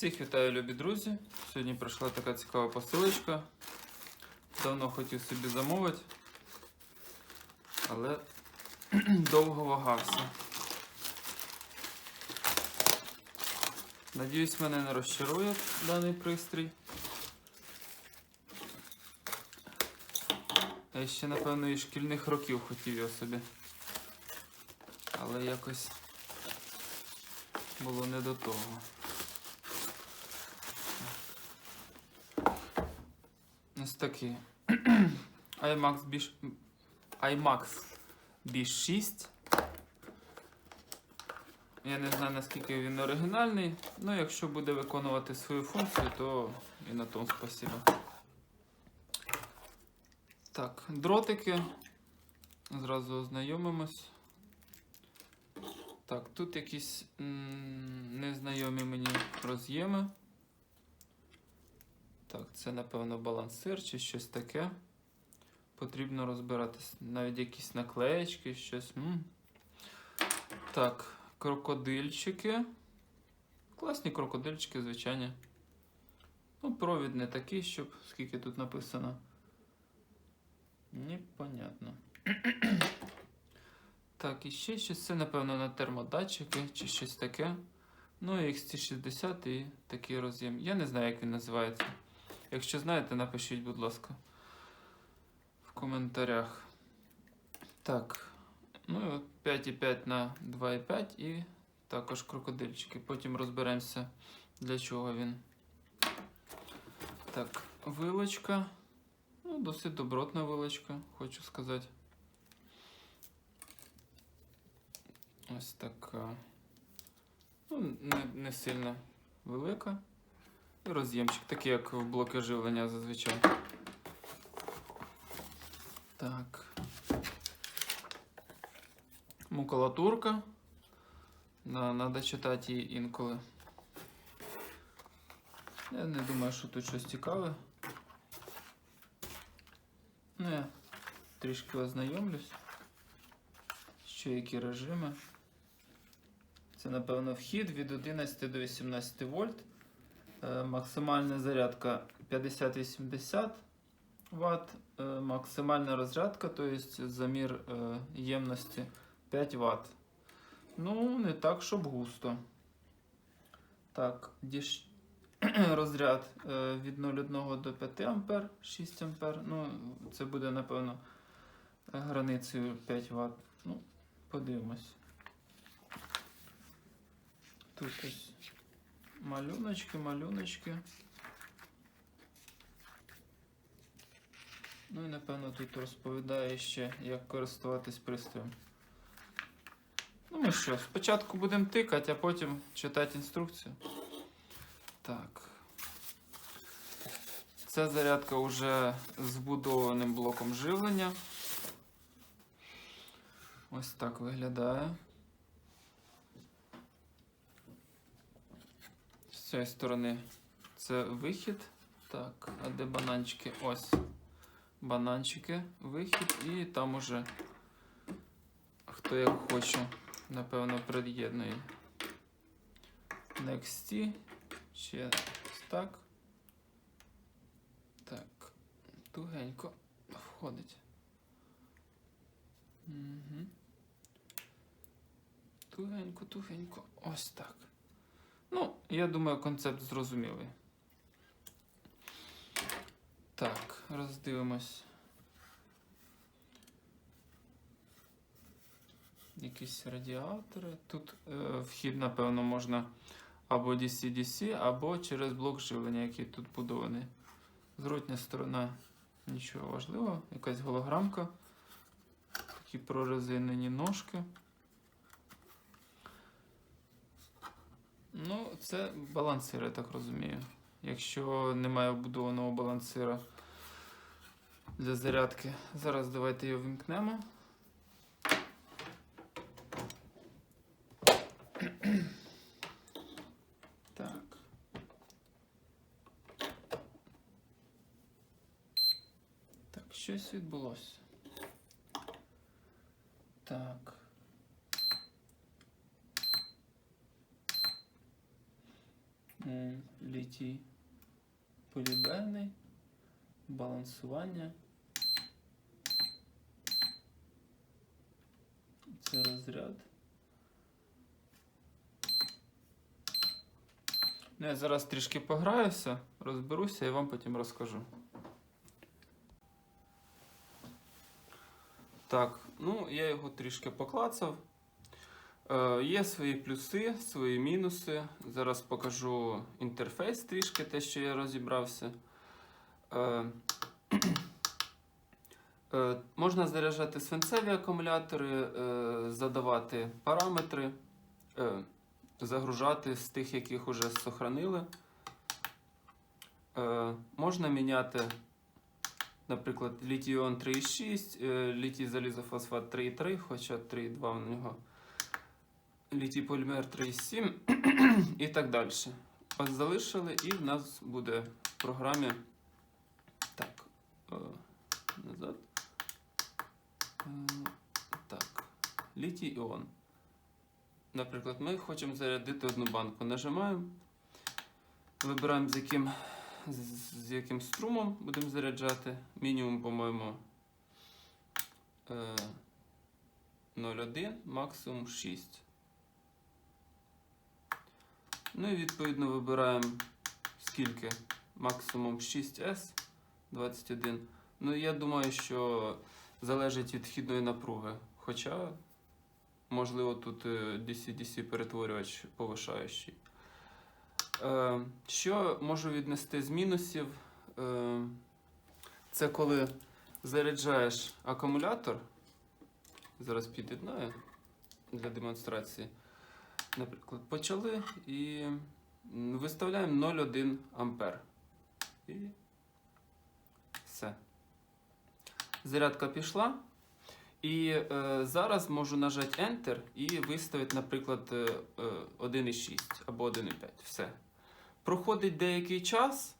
Всіх вітаю, любі друзі. Сьогодні прийшла така цікава посилочка. Давно хотів собі замовити, але довго вагався. Надіюсь, мене не розчарує даний пристрій. Я ще, напевно, із шкільних років хотів його собі. Але якось було не до того. Ось такий. iMax B... iMax B6. Я не знаю наскільки він оригінальний, але якщо буде виконувати свою функцію, то і на тому спасибо. Так, дротики. Зразу ознайомимось. Так, тут якісь м, незнайомі мені роз'єми. Так, це, напевно, балансир чи щось таке. Потрібно розбиратись. Навіть якісь наклеєчки, щось. М. Так, крокодильчики. Класні крокодильчики, звичайні. Ну, провід не такий, щоб скільки тут написано. Непонятно. Так, і ще щось. Це, напевно, на термодатчики чи щось таке. Ну, і XT60 і такий роз'єм. Я не знаю, як він називається. Якщо знаєте, напишіть, будь ласка, в коментарях. Так. Ну і от 5,5 на 2,5 і також крокодильчики. Потім розберемося, для чого він. Так, вилочка. Ну, досить добротна вилочка, хочу сказати. Ось така. Ну, не, не сильно велика. І роз'ємчик, такий, як в блоки живлення зазвичай. Так. Макулатурка. Надо читати її інколи. Я не думаю, що тут щось цікаве. Ну, я трішки ознайомлюсь. Що які режими. Це, напевно, вхід від 11 до 18 вольт. Е, Максимальна зарядка 50-80 Вт, е, максимальна розрядка, тобто замір е, ємності 5 Вт. Ну, не так, щоб густо. Так, діш... розряд від 0,1 до 5 А, 6 А. Ну, це буде, напевно, границею 5 Вт. Ну, подивимось. Тут ось малюночки, малюночки. Ну і напевно тут розповідає ще, як користуватись пристроєм. Ну ми що, спочатку будемо тикати, а потім читати інструкцію. Так. Ця зарядка вже з вбудованим блоком живлення. Ось так виглядає. Цієї сторони це вихід. Так, а де бананчики? Ось бананчики, вихід, і там уже хто як хоче, напевно, приєднує. Next, ще так. Так, тугенько входить. Угу. Тугенько, тугенько. Ось так. Ну, я думаю, концепт зрозумілий. Так, роздивимось. Якісь радіатори. Тут е, вхід, напевно, можна або DC-DC, або через блок живлення, який тут будований. Зворотня сторона нічого важливого. Якась голограмка. Такі прорезинені ножки. Ну, це балансир, я так розумію. Якщо немає вбудованого балансира для зарядки. Зараз давайте його вімкнемо. Так. Так, щось відбулося. Так. М, Літій полімерний, балансування. Це розряд. Ну, я зараз трішки пограюся, розберуся і вам потім розкажу. Так, ну я його трішки поклацав. Е, є свої плюси, свої мінуси. Зараз покажу інтерфейс трішки, те, що я розібрався. Е, е, можна заряджати свинцеві акумулятори, задавати параметри, загружати з тих, яких вже сохранили. Можна міняти, наприклад, літій-іон 3,6, е, літій залізофосфат 3,3, хоча 3,2 у нього літій полімер 3,7 і так далі. Ось залишили, і в нас буде в програмі. Так, е, назад. Е, так, літій іон. Наприклад, ми хочемо зарядити одну банку. Нажимаємо, вибираємо, з яким, з, яким струмом будемо заряджати. Мінімум, по-моєму, е, 0,1, максимум 6. Ну і відповідно вибираємо скільки. Максимум 6S 21. Ну я думаю, що залежить від вхідної напруги. Хоча, можливо, тут е, DC-DC перетворювач повишаючий. Е, що можу віднести з мінусів? Е, це коли заряджаєш акумулятор. Зараз під'єднаю для демонстрації. Наприклад, почали і виставляємо 0,1 ампер. І все. Зарядка пішла. І е, зараз можу нажати Enter і виставити, наприклад, е, е, 1,6 або 1,5. Все. Проходить деякий час,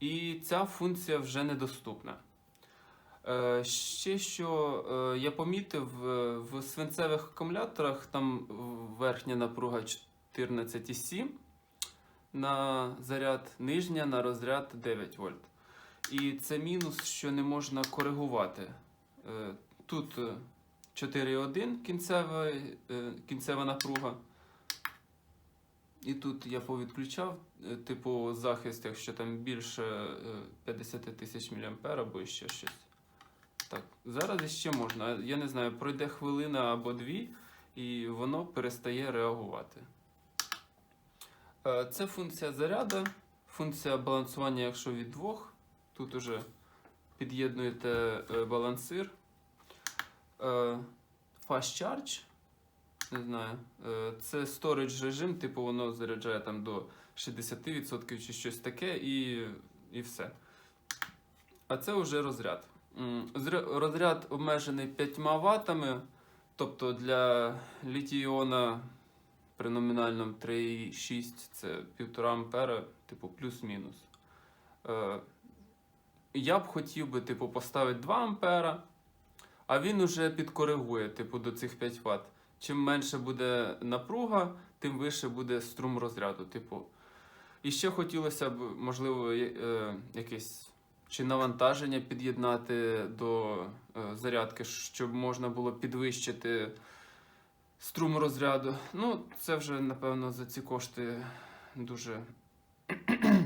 і ця функція вже недоступна. Е, ще що е, я помітив, е, в свинцевих акумуляторах там верхня напруга 14,7 на заряд, нижня на розряд 9 вольт. І це мінус, що не можна коригувати. Тут е, 4,1 кінцева, напруга. І тут я повідключав, типу, захист, якщо там більше е, 50 тисяч мА або ще щось. Так, зараз іще можна. Я не знаю, пройде хвилина або дві, і воно перестає реагувати. Е, Це функція заряду, функція балансування, якщо від двох. Тут уже під'єднуєте е, балансир. Е, Fast Charge. Не знаю. Це storage режим, типу воно заряджає там до 60% чи щось таке, і, і все. А це вже розряд. Розряд обмежений 5 ватами, тобто для літій-іона при номінальному 3,6 це 1,5 ампера, типу плюс-мінус. Е, Я б хотів би типу, поставити 2 ампера, а він уже підкоригує типу, до цих 5 Вт. Чим менше буде напруга, тим вище буде струм розряду. Типу. І ще хотілося б, можливо, е, якесь чи навантаження під'єднати до е, зарядки, щоб можна було підвищити струм розряду. Ну, це вже, напевно, за ці кошти дуже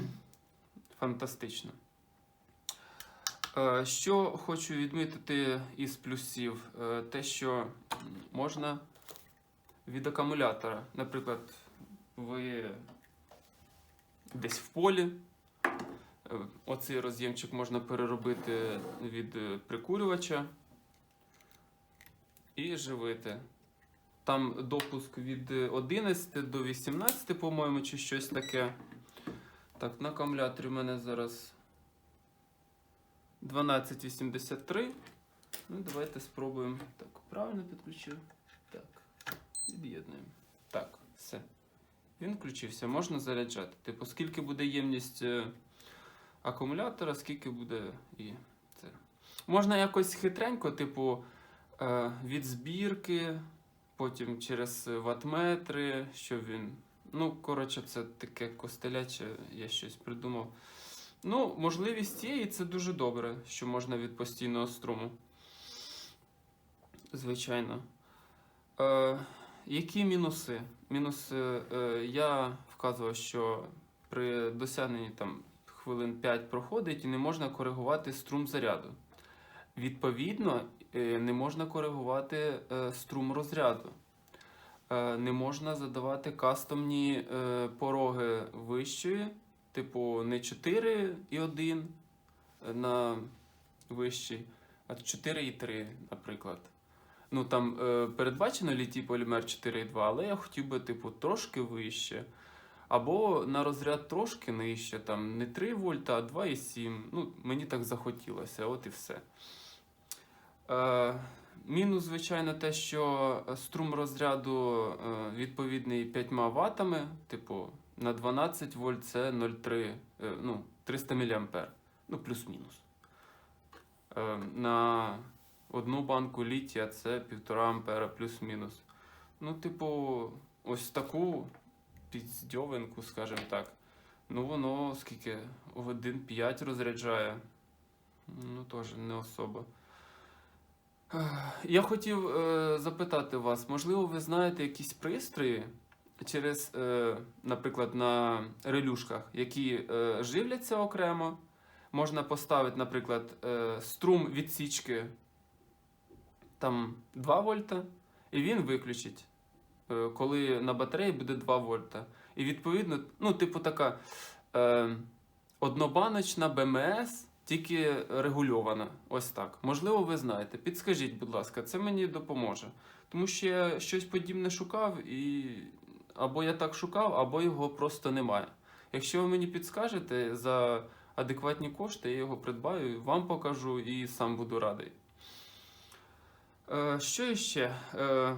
фантастично. Е, Що хочу відмітити із плюсів, Е, те, що можна від акумулятора, наприклад, ви десь в полі. Е, Оцей роз'ємчик можна переробити від е, прикурювача і живити. Там допуск від е, 11 до 18, по-моєму, чи щось таке. Так, на акумуляторі в мене зараз 1283. Ну, давайте спробуємо. Так, правильно підключив. Так, від'єднуємо. Так, все. Він включився, можна заряджати. Типу, скільки буде ємність е, акумулятора, скільки буде і це. Можна якось хитренько, типу, е, від збірки, потім через ватметри, щоб він Ну, коротше, це таке костеляче, я щось придумав. Ну, можливість є, і це дуже добре, що можна від постійного струму. Звичайно. Е, які мінуси? Мінуси е, я вказував, що при досягненні там хвилин 5 проходить і не можна коригувати струм заряду. Відповідно, е, не можна коригувати е, струм розряду. Е, Не можна задавати кастомні пороги вищої, типу не 4,1 на вищий, а 4,3, наприклад. Ну там передбачено літій полімер 4,2, але я хотів би, типу, трошки вище. Або на розряд трошки нижче, там не 3 вольта, а 2,7. Ну, мені так захотілося, от і все. Е, мінус, звичайно, те, що струм розряду е, відповідний 5 ватами, типу, на 12 вольт це 0,3, е, ну, 300 мА. Ну, плюс-мінус. Е, на одну банку літія це 1,5 ампера плюс-мінус. Ну, типу, ось таку піздьовинку, скажімо так. Ну, воно скільки годин 5 розряджає. Ну, теж не особо. Я хотів е, запитати вас, можливо, ви знаєте якісь пристрої через, е, наприклад, на релюшках, які е, живляться окремо. Можна поставити, наприклад, е, струм відсічки там 2 вольта, і він виключить, коли на батареї буде 2 вольта. І відповідно, ну, типу, така е, однобаночна БМС, тільки регульована. Ось так. Можливо, ви знаєте. Підскажіть, будь ласка, це мені допоможе. Тому що я щось подібне шукав, і або я так шукав, або його просто немає. Якщо ви мені підскажете за адекватні кошти, я його придбаю, вам покажу і сам буду радий. Е, що іще? Е,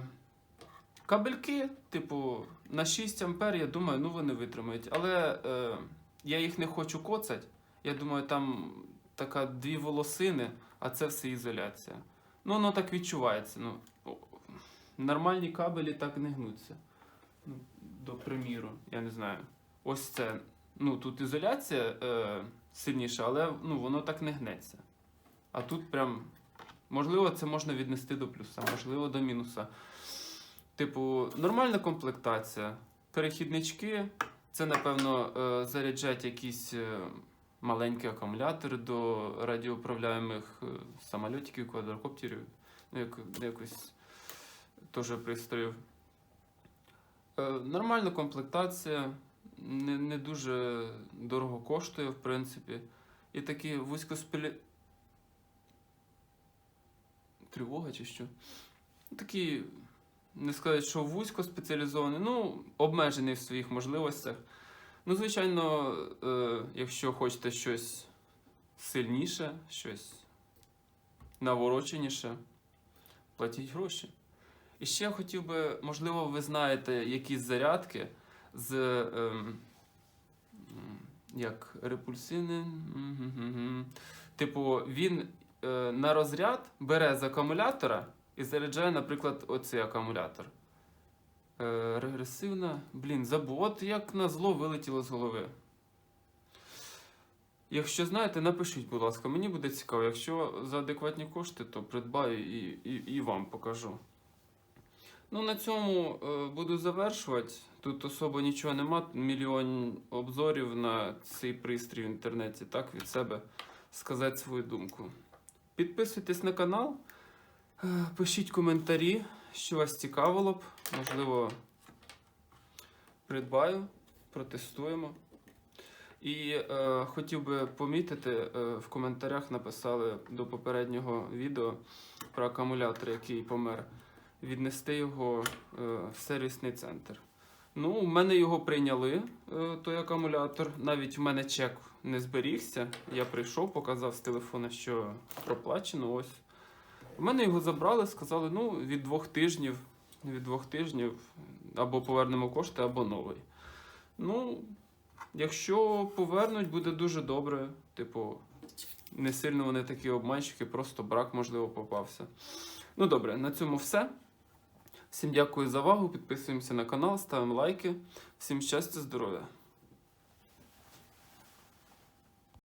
кабельки, типу, на 6 ампер, я думаю, ну вони витримають. Але е, я їх не хочу коцать. Я думаю, там така дві волосини, а це все ізоляція. Ну, воно так відчувається. Ну, нормальні кабелі так не гнуться. Ну, до приміру, я не знаю. Ось це. Ну, тут ізоляція е, сильніша, але ну, воно так не гнеться. А тут прям. Можливо, це можна віднести до плюса, можливо, до мінуса. Типу, нормальна комплектація. Перехіднички. Це, напевно, е, заряджать якісь е, маленькі акумулятори до радіоуправляємих е, самольотиків, квадрокоптерів, ну, як, якось теж пристроїв. Нормальна комплектація, не, не дуже дорого коштує, в принципі. І такі вузькоспілі... Тривога чи що? Такі, не сказати, що вузько спеціалізований, ну, обмежений в своїх можливостях. Ну, звичайно, е, якщо хочете щось сильніше, щось навороченіше, платіть гроші. І ще хотів би, можливо, ви знаєте якісь зарядки з м, як репульсивний. мгм-гм. Типу, він е, на розряд бере з акумулятора і заряджає, наприклад, оцей акумулятор. Е, регресивна. Блін, забув. От як на зло вилетіло з голови. Якщо знаєте, напишіть, будь ласка, мені буде цікаво. Якщо за адекватні кошти, то придбаю і, і, і вам покажу. Ну, на цьому е, буду завершувати. Тут особо нічого нема. Мільйон обзорів на цей пристрій в інтернеті. Так, від себе сказати свою думку. Підписуйтесь на канал, пишіть коментарі, що вас цікавило б. Можливо, придбаю, протестуємо. І е, хотів би помітити, е, в коментарях написали до попереднього відео про акумулятор, який помер, віднести його е, в сервісний центр. Ну, у мене його прийняли, е, той акумулятор. Навіть в мене чек не зберігся. Я прийшов, показав з телефона, що проплачено. Ось. У мене його забрали, сказали, ну, від двох тижнів, від двох тижнів або повернемо кошти, або новий. Ну, якщо повернуть, буде дуже добре. Типу, не сильно вони такі обманщики, просто брак, можливо, попався. Ну добре, на цьому все. Всім дякую за увагу, підписуємося на канал, ставимо лайки. Всім щастя, здоров'я!